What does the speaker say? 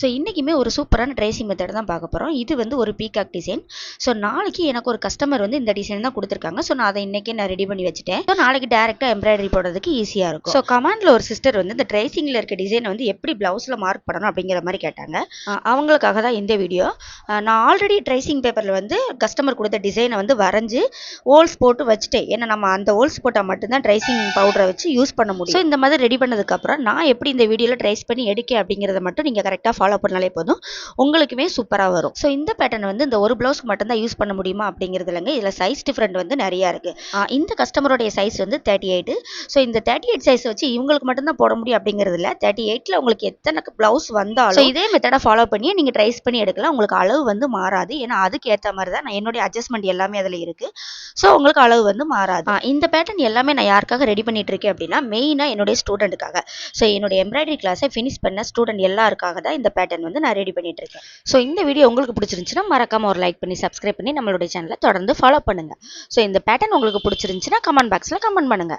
So இன்றைக்குமே ஒரு சூப்பரான ட்ரேசிங் மெத்தட் தான் பார்க்க போகிறோம் இது வந்து ஒரு பீகாக் டிசைன் ஸோ நாளைக்கு எனக்கு ஒரு கஸ்டமர் வந்து இந்த டிசைன் தான் கொடுத்துருக்காங்க. ஸோ நான் அதை இன்றைக்கே நான் ரெடி பண்ணி வச்சுட்டேன். ஸோ நாளைக்கு டேரெக்டாக எம்ப்ராய்டரி போடுறதுக்கு ஈஸியாக இருக்கும். ஸோ கமாண்டில் ஒரு சிஸ்டர் வந்து இந்த ட்ரேசிங்கில் இருக்க டிசைனை வந்து எப்படி ப்ளவுஸில் மார்க் பண்ணணும் அப்படிங்கிற மாதிரி கேட்டாங்க. அவங்களுக்காக தான் இந்த வீடியோ நான் ஆல்ரெடி ட்ரேசிங் பேப்பரில் வந்து கஸ்டமர் கொடுத்த டிசைனை வந்து வரைஞ்சி ஹோல்ஸ் போட்டு வச்சுட்டேன். ஏன்னா நம்ம அந்த ஹோல்ஸ் போட்டால் மட்டும்தான் ட்ரைசிங் பவுடரை வச்சு யூஸ் பண்ண முடியும். ஸோ இந்த மாதிரி ரெடி பண்ணதுக்கப்புறம் நான் எப்படி இந்த வீடியோவில் ட்ரைஸ் பண்ணி எடுக்க அப்படிங்கிறத மட்டும் நீங்கள் கரெக்டாக ஃபாலோ பண்ணாலே போதும். உங்களுக்குமே சூப்பராக வரும். ஸோ இந்த பேட்டர்ன் வந்து இந்த ஒரு ப்ளவுஸ்க்கு மட்டும்தான் யூஸ் பண்ண முடியுமா அப்படிங்கிறது இல்லைங்க. இதில் சைஸ் டிஃப்ரெண்ட் வந்து நிறையா இருக்குது இந்த கஸ்டமருடைய சைஸ் வந்து தேர்ட்டி எயிட்டு ஸோ இந்த தேர்ட்டி எயிட் சைஸ் வச்சு இவங்களுக்கு மட்டும்தான் போட முடியும் அப்படிங்கிறது இல்லை. தேர்ட்டி எயிட்டில் உங்களுக்கு எத்தனை ப்ளவுஸ் வந்தாலும் ஸோ இதே மெத்தடை ஃபாலோ பண்ணி நீங்கள் ட்ரைஸ் பண்ணி எடுக்கலாம். உங்களுக்கு அளவு வந்து மாறாது. ஏன்னா அதுக்கு ஏற்ற மாதிரி தான் நான் என்னுடைய அட்ஜஸ்ட்மெண்ட் எல்லாமே அதில் இருக்குது ஸோ உங்களுக்கு அளவு வந்து மாறாது. இந்த பேட்டர்ன் எல்லாமே நான் யாருக்காக ரெடி பண்ணிட்டு இருக்கேன் அப்படின்னா மெயினாக என்னுடைய ஸ்டூடெண்ட்டுக்காக ஸோ என்னுடைய எம்ப்ராய்டரி கிளாஸை ஃபினிஷ் பண்ண ஸ்டூடெண்ட் எல்லாருக்காக தான் இந்த பேட்டர்ன் வந்து நான் ரெடி பண்ணிட்டு இருக்கேன் ஸோ இந்த வீடியோ உங்களுக்கு பிடிச்சிருந்துச்சுன்னா மறக்காம ஒரு லைக் பண்ணி சப்ஸ்கிரைப் பண்ணி நம்மளுடைய சேனலை தொடர்ந்து ஃபாலோ பண்ணுங்க. ஸோ இந்த பேட்டர்ன் உங்களுக்கு பிடிச்சிருந்துச்சுன்னா கமெண்ட் பாக்ஸில் கமெண்ட் பண்ணுங்க.